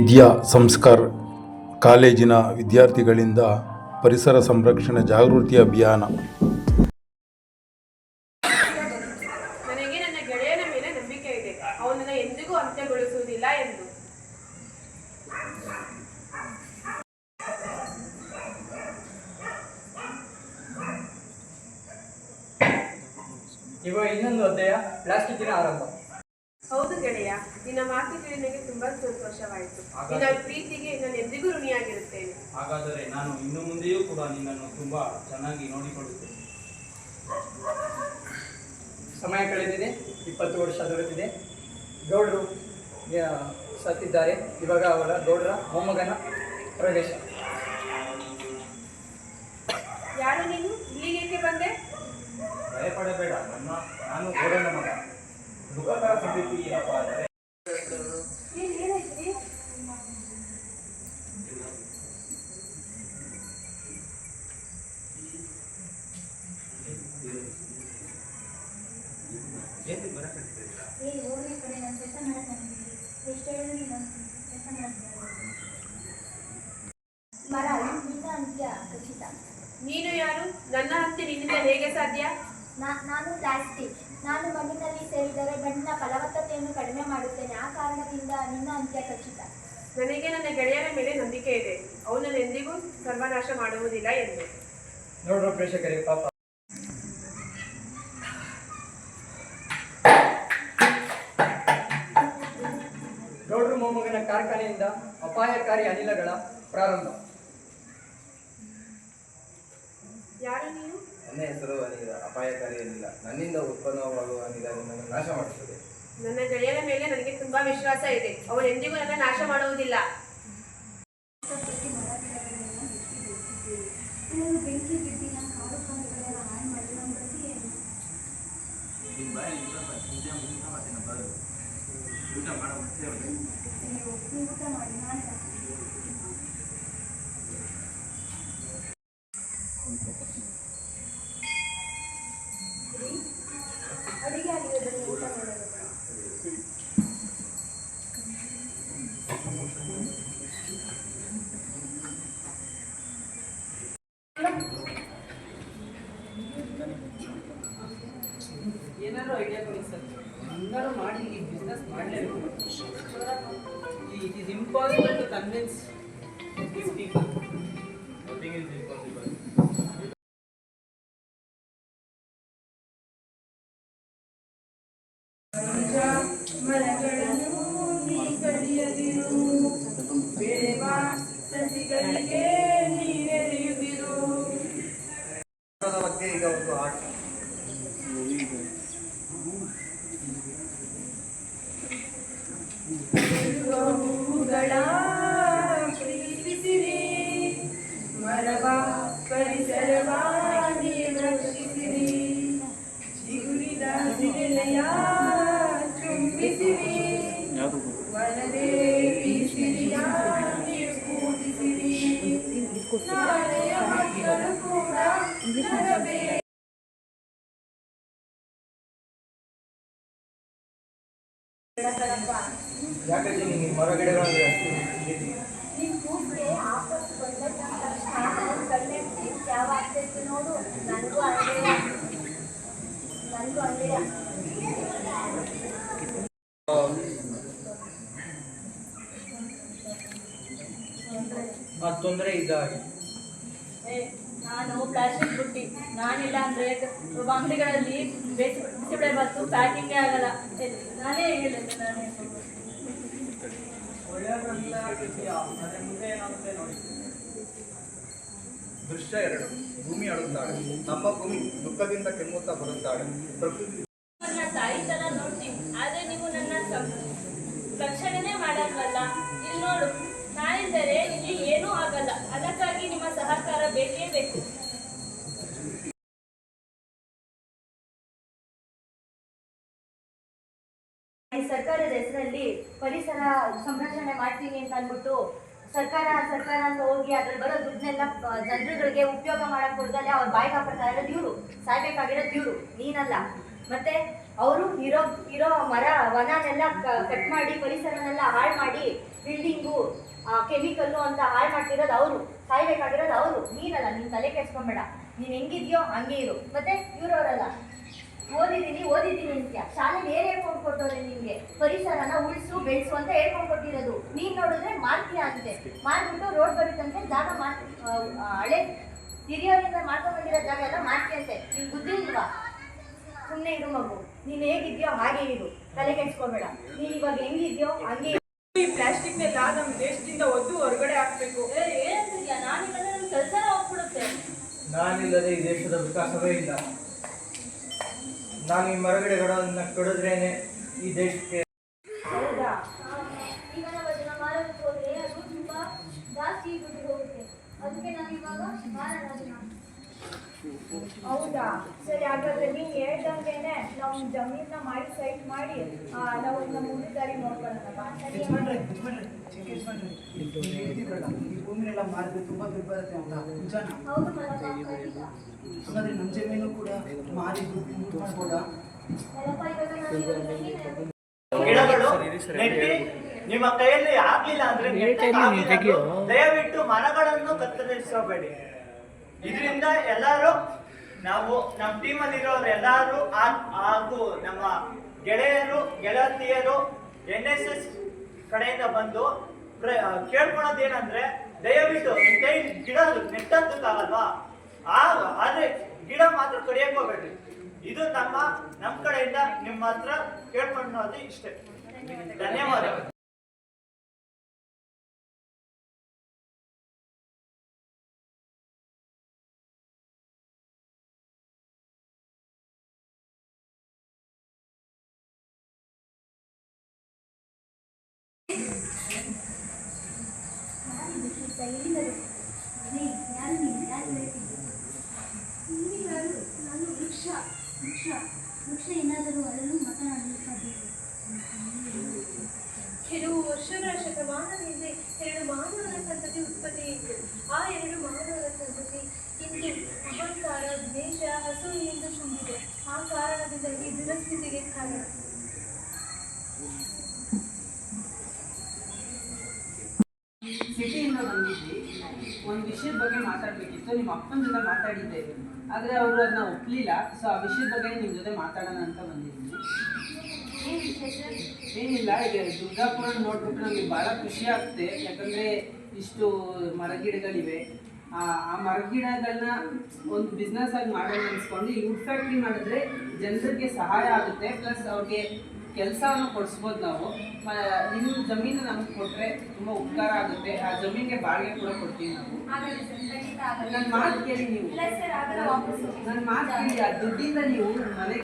ವಿದ್ಯಾ ಸಂಸ್ಕಾರ್ ಕಾಲೇಜಿನ ವಿದ್ಯಾರ್ಥಿಗಳಿಂದ ಪರಿಸರ ಸಂರಕ್ಷಣೆ ಜಾಗೃತಿ ಅಭಿಯಾನ. ನನಗೆ ನನ್ನ ಗೆಳೆಯನ ಮೇಲೆ ನಂಬಿಕೆ ಇದೆ. ಅವನನ್ನು ಎಂದಿಗೂ ಅಂತ್ಯಗೊಳಿಸುವುದಿಲ್ಲ ಎಂದು. ಇವಾಗ ಇನ್ನೊಂದು ಅಧ್ಯಾಯ ಪ್ಲಾಸ್ಟಿಕ್ಕಿನ ಆರಂಭ. ಹೌದು ಗೆಳೆಯ ನಿನ್ನ ಮಾತು ಕೇಳಿ ನನಗೆ ತುಂಬಾ ಸಂತೋಷವಾಯಿತು ನಿನ್ನ ಪ್ರೀತಿಗೆ ನಾನು ಎಂದಿಗೂ ಋಣಿಯಾಗಿರುತ್ತೇನೆ. ಹಾಗಾದರೆ ನಾನು ಇನ್ನು ಮುಂದೆಯೂ ಕೂಡ ನಿನ್ನನ್ನು ತುಂಬಾ ಚೆನ್ನಾಗಿ ನೋಡಿಕೊಳ್ಳುತ್ತೇನೆ. ಸಮಯ ಕಳೆದಿದೆ ಇಪ್ಪತ್ತು ವರ್ಷ ದೊರೆತಿದೆ. ಗೌಡರು ಸತ್ತಿದ್ದಾರೆ. ಇವಾಗ ಅವರ ಗೌಡರ ಮೊಮ್ಮಗನ ಪ್ರವೇಶ. ಯಾರು ನೀನು? ಇಲ್ಲಿಗೆ ಬಂದೆ? ಭಯಪಡಬೇಡ ನನ್ನ ನಾನು ಗೌಡನ ಮಗ. ದುಃಖಕರ ಸಂಗತಿ ಏನಪ್ಪ ಅಂದರೆ ಏ ಹೋಗಿ ಈ ಕಡೆ ನಾನು ಕೆಲಸ ಮಾಡಕ್ಕೆ ಬಂದಿದ್ದೀನಿ ಎಷ್ಟು ಹೇಳಿದ್ರು ನೀನು ಕೆಲಸ ಮಾಡಕ್ಕೆ ಮರ ನಿನ್ನ ಅಂತ್ಯ ಖಚಿತ ನೀನು ಯಾರು? ನನ್ನ ಹತ್ಯೆ ನಿನ್ನಿಂದ ಹೇಗೆ ಸಾಧ್ಯ? ನಾ- ನಾನು ಪ್ಲಾಸ್ಟಿಕ್ ನಾನು ಮಣ್ಣಿನಲ್ಲಿ ಸೇರಿದರೆ ಮಣ್ಣಿನ ಫಲವತ್ತತೆಯನ್ನು ಕಡಿಮೆ ಮಾಡುತ್ತೇನೆ. ಆ ಕಾರಣದಿಂದ ನಿನ್ನ ಅಂತ್ಯ ಖಚಿತ. ನನಗೆ ನನ್ನ ಗೆಳೆಯರ ಮೇಲೆ ನಂಬಿಕೆ ಇದೆ. ಅವನನ್ನು ಎಂದಿಗೂ ಸರ್ವನಾಶ ಮಾಡುವುದಿಲ್ಲ ಎಂದು. ನೋಡುವ ಪ್ರೇಕ್ಷಕರೇ ಪಾಪ. ಗೌಡ್ರು ಮೊಮ್ಮಗನ ಕಾರ್ಖಾನೆಯಿಂದ ಅಪಾಯಕಾರಿ ಅನಿಲಗಳ ಪ್ರಾರಂಭ. ಯಾರು ನೀನು ನನ್ನ ಹೆಸರು ಅನಿಲ ಅಪಾಯಕಾರಿ ಅನಿಲ. ನನ್ನಿಂದ ಉತ್ಪನ್ನವಾಗುವ ಅನಿಲ ನಿಮ್ಮನ್ನು ನಾಶ ಮಾಡುತ್ತದೆ. ನನ್ನ ಗೆಳೆಯನ ಮೇಲೆ ನನಗೆ ತುಂಬಾ ವಿಶ್ವಾಸ ಇದೆ. ಅವನು ಎಂದಿಗೂ ನನ್ನ ನಾಶ ಮಾಡುವುದಿಲ್ಲ ನೀವು ಬೆಂಕಿ ಬಿದ್ದಿ ನನ್ನ ಕಾಡು ಪ್ರಾಣಿಗಳೆಲ್ಲ ಹಾಳು ಮಾಡಿ ನಮ್ಮ ಗತಿ ಏನು ನೀವು ನೀವು ಊಟ ಮಾಡಿ ನಾನು ಬರ್ತೀನಿ. ರೀ, ಅಡಿಗೆ ಆಗಿದೆ ಬನ್ನಿ ಊಟ ಮಾಡೋದು ಏನಾದ್ರು ಐಡಿಯಾ ಕೊಡಿ ಸರ್ ಎಲ್ಲರೂ ಮಾಡಿ ಈ ಬಿಸ್ನೆಸ್ ಮಾಡಲೇಬೇಕು. It is impossible to convince ಮರವ ಪರಿಸರವ ನೀರು ರಕ್ಷಿಸಿರಿ ಚಿಗುರಿದ ಸಿರಿಲೆಯ ಚುಂಬಿಸಿರಿ ವನದೇವಿ ಸಿರಿಯ ನೀವು ಪೂಜಿಸಿರಿ ನಾಳೆಯ ಮಕ್ಕಳು ಕೂಡ ಬರಬೇಕು. ಯಾಕಂದ್ರೆ ನಿಮಗೆ ಮರಗಿಡಗಳಂದ್ರೆ ಏ, ನಾನು ಪ್ಲಾಸ್ಟಿಕ್ ಬುಟ್ಟಿ. ನಾನಿಲ್ಲ ಅಂದ್ರೆ ಒಬ್ಬ ಅಂಗಡಿಗಳಲ್ಲಿ ಬೇಸಿ ಬಿಸಿಬಿಳೆ ಬತ್ತು ಪ್ಯಾಕಿಂಗೇ ಆಗಲ್ಲ. ನಾನೇ ನಾನೇ ಒಳ್ಳೆಯದಂತ ಇದೆಯಾ ಅದ್ರ ಮುಂದೆ ಏನಾಗುತ್ತೆ ನೋಡಿ ದೃಶ್ಯ ಎರಡು. ಭೂಮಿ ಅಳುತ್ತಾಳೆ. ನಮ್ಮ ಭೂಮಿ ದುಃಖದಿಂದ ಕೆಮ್ಮುತ್ತಾ ಬರುತ್ತಾಳೆ. ಪ್ರಕೃತಿ ಸರ್ಕಾರದ ಹೆಸರಲ್ಲಿ ಪರಿಸರ ಸಂರಕ್ಷಣೆ ಮಾಡ್ತೀನಿ ಅಂತ ಅಂದ್ಬಿಟ್ಟು ಸರ್ಕಾರ ಸರ್ಕಾರ ಅಂತ ಹೋಗಿ ಅದ್ರಲ್ಲಿ ಬರೋ ದುಡ್ಡನ್ನೆಲ್ಲ ಜನರುಗಳಿಗೆ ಉಪಯೋಗ ಮಾಡಕ್ ಕೊಡ್ದಲೆ ಅವ್ರ ಬಾಯಿ ಕಾಪಾಡ್ತಾ ಇರೋದು ಇವರು. ಸಾಯ್ಬೇಕಾಗಿರೋದು ಇವರು, ನೀನಲ್ಲ. ಮತ್ತೆ ಅವರು ಇರೋ ಇರೋ ಮರ, ವನನೆಲ್ಲ ಕಟ್ ಮಾಡಿ ಪರಿಸರನೆಲ್ಲ ಹಾಳು ಮಾಡಿ ಬಿಲ್ಡಿಂಗು ಕೆಮಿಕಲ್ಲು ಅಂತ ಹಾಳು ಮಾಡ್ತಿರೋದು ಅವರು. ಸಾಯ್ಬೇಕಾಗಿರೋದು ಅವರು. ನೀನಲ್ಲ, ನೀನು ತಲೆ ಕೆಡ್ಸ್ಕೊಂಬೇಡ. ನೀನು ಹೆಂಗಿದ್ಯೋ ಹಂಗೆ ಇರು. ಮತ್ತೆ ಇವ್ರವರಲ್ಲ. ಓದಿದ್ದೀನಿ ಓದಿದ್ದೀನಿ ಅಂತ್ಯ ಶಾಲೆಗೆ ಏನ್ ಹೇಳ್ಕೊಂಡು ಕೊಟ್ಟವ್ರೆ ನಿಮಗೆ. ಪರಿಸರನ ಉಳಿಸು ಬೆಳೆಸು ಅಂತ ಹೇಳ್ಕೊಂಡು ಕೊಟ್ಟಿರೋದು. ನೀನ್ ನೋಡಿದ್ರೆ ಮಾಡ್ತೀಯ ಅಂತೆ ಮಾಡ್ಬಿಟ್ಟು ರೋಡ್ ಬರುತ್ತಂತೆ ಜಾಗ ಆ, ಹಳೆ ಹಿರಿಯರಿಂದ ಮಾಡ್ಕೊಂಡಿರೋ ಬಂದಿರೋ ಜಾಗ ಎಲ್ಲ ಮಾಡ್ತೀಯಂತೆ ನಿನ್ ಬುದ್ಧಿ ಇಲ್ವಾ? ಸುಮ್ಮನೆ ಇರು ಮಗು. ನೀನು ಹೇಗಿದ್ಯೋ ಹಾಗೆ ಇರು. ತಲೆ ಕೆಡ್ಸ್ಕೊಬೇಡ. ನೀನು ಇವಾಗ ಹೆಂಗಿದ್ಯೋ ಹಂಗೆ ಇರು. ಈ ಪ್ಲಾಸ್ಟಿಕ್ನೆಲ್ಲ ನಮ್ಮ ದೇಶದಿಂದ ಒದ್ದು ಹೊರಗಡೆ ಹಾಕ್ಬೇಕು. ನಾನಿಲ್ಲದೆ ನನ್ನ ಕೆಲಸನೇ ಹೋಗ್ಬಿಡುತ್ತೆ. ನಾನಿಲ್ಲದೆ ಈ ದೇಶದ ವಿಕಾಸವೇ ಇಲ್ಲ. ನಾನು ಈ ಮರಗಿಡಗಳನ್ನು ಕಡಿದ್ರೇನೆ ಈ ದೇಶಕ್ಕೆ. ಹೌದಾ? ಈಗ ನಾವು ಅದನ್ನ ಮಾರೋದಕ್ಕೆ ಹೋದ್ರೆ ಅದು ತುಂಬಾ ಜಾಸ್ತಿ ದುಡ್ಡು ಹೋಗುತ್ತೆ. ಅದಕ್ಕೆ ನಾವು ಇವಾಗ ಮಾರೋಣ ಅದನ್ನ ಹೌದಾ? ಸರಿ ಹಾಗಾದ್ರೆ ನೀನ್ ಹೇಳ್ದಂಗೆನೆ ನಾವು ಜಮೀನ ಮಾಡಿ ಸೈಟ್ ಮಾಡಿ ಆ, ನಾವು ನಮ್ಮ ಉಳಿದಾರಿ ದಾರಿ ನೋಡ್ಕೊಳ್ಳೋಣ. ಭೂಮಿನೆಲ್ಲ ಮಾರಿದ್ರೆ ತುಂಬಾ ದುಡ್ಡು ಬರುತ್ತೆ ಅಂತ. ನಿಜಾನ ಹೌದು ಹಾಗಾದ್ರೆ ನಮ್ಮ ಜಮೀನು ಕೂಡ ಮಾರಿ ನಿಮ್ಮ ಕೈಯಲ್ಲಿ ಆಗ್ಲಿಲ್ಲ ಅಂದ್ರೆ ದಯವಿಟ್ಟು ಮರಗಳನ್ನು ಕತ್ತರಿಸಬೇಡಿ ಇದರಿಂದ ಎಲ್ಲರೂ ನಾವು ನಮ್ಮ ಟೀಮಲ್ಲಿ ಇರೋರು ಎಲ್ಲರೂ ಹಾಗೂ ನಮ್ಮ ಗೆಳೆಯರು ಗೆಳತಿಯರು ಎನ್ ಎಸ್ ಎಸ್ ಕಡೆಯಿಂದ ಬಂದು ಪ್ರ- ಕೇಳ್ಕೊಳೋದೇನಂದ್ರೆ ದಯವಿಟ್ಟು ನಿಮ್ ಕೈ ಗಿಡ ನೆಟ್ಟದ್ದಕ್ಕಾಗಲ್ವಾ ಆಗ ಆದ್ರೆ ಗಿಡ ಮಾತ್ರ ಕಡಿಯಕ್ ಹೋಗ್ಬೇಡ್ರಿ. ಇದು ನಮ್ಮ ನಮ್ಮ ಕಡೆಯಿಂದ ನಿಮ್ಮ ಹತ್ರ ಅದೇ ಇಷ್ಟೇ. ಧನ್ಯವಾದಗಳು ನಾನು ವೃಕ್ಷ ವೃಕ್ಷ ಏನಾದರೂ ಕೆಲವು ವರ್ಷಗಳ ಶತಮಾನದಿಂದ ಎರಡು ಮಾನವರ ಸಂತತಿ ಇತ್ತು ಆ ಎರಡು ಮಾನವರ ಸಂತತಿ ಇಂದು ಅಹಂಕಾರ, ದ್ವೇಷ ಹಸುವಿನಿಂದ ತುಂಬಿದೆ. ಆ ಕಾರಣದಿಂದ ಈ ದುರಸ್ಥಿತಿಗೆ ಕಾರಣ. ಒಂದು ವಿಷಯದ ಬಗ್ಗೆ ಮಾತಾಡಬೇಕಿತ್ತು. ನಿಮ್ಮ ಅಪ್ಪನ ಜೊತೆ ಮಾತಾಡಿದ್ದೆ. ಆದರೆ ಅವರು ಅದನ್ನ ಒಪ್ಪಲಿಲ್ಲ ಸೊ ಆ ವಿಷಯದ ಬಗ್ಗೆ ನಿಮ್ಮ ಜೊತೆ ಮಾತಾಡೋಣ ಅಂತ ಬಂದಿದ್ದೀನಿ. ಏನಿಲ್ಲ ಈಗ ದುರ್ಗಾಪುರ ನೋಡ್ಬಿಟ್ಟು ನಮಗೆ ಭಾಳ ಖುಷಿ ಆಗುತ್ತೆ ಯಾಕಂದರೆ ಇಷ್ಟು ಮರಗಿಡಗಳಿವೆ. ಆ ಆ ಮರಗಿಡಗಳನ್ನ ಒಂದು ಬಿಸ್ನೆಸ್ ಆಗಿ ಮಾಡೋಣ ಅನ್ಸ್ಕೊಂಡು ಈ ವುಡ್ ಫ್ಯಾಕ್ಟ್ರಿ ಮಾಡಿದ್ರೆ ಜನರಿಗೆ ಸಹಾಯ ಆಗುತ್ತೆ. ಪ್ಲಸ್ ಅವ್ರಿಗೆ ಕೆಲಸವನ್ನು ಕೊಡಿಸ್ಬೋದು ನಾವು. ನಿಮ್ಮ ಜಮೀನು ನಮಗೆ ಕೊಟ್ಟರೆ ತುಂಬ ಉಪಕಾರ ಆಗುತ್ತೆ. ಆ ಜಮೀನಿಗೆ ಬಾಡಿಗೆ ಕೂಡ ಕೊಡ್ತೀವಿ ನಾವು. ನನ್ನ ಮಾತು ಕೇಳಿ ನೀವು. ನನ್ನ ಮಾತು ಕೇಳಿ ಆ ದುಡ್ಡಿಂದ ನೀವು ಮನೆ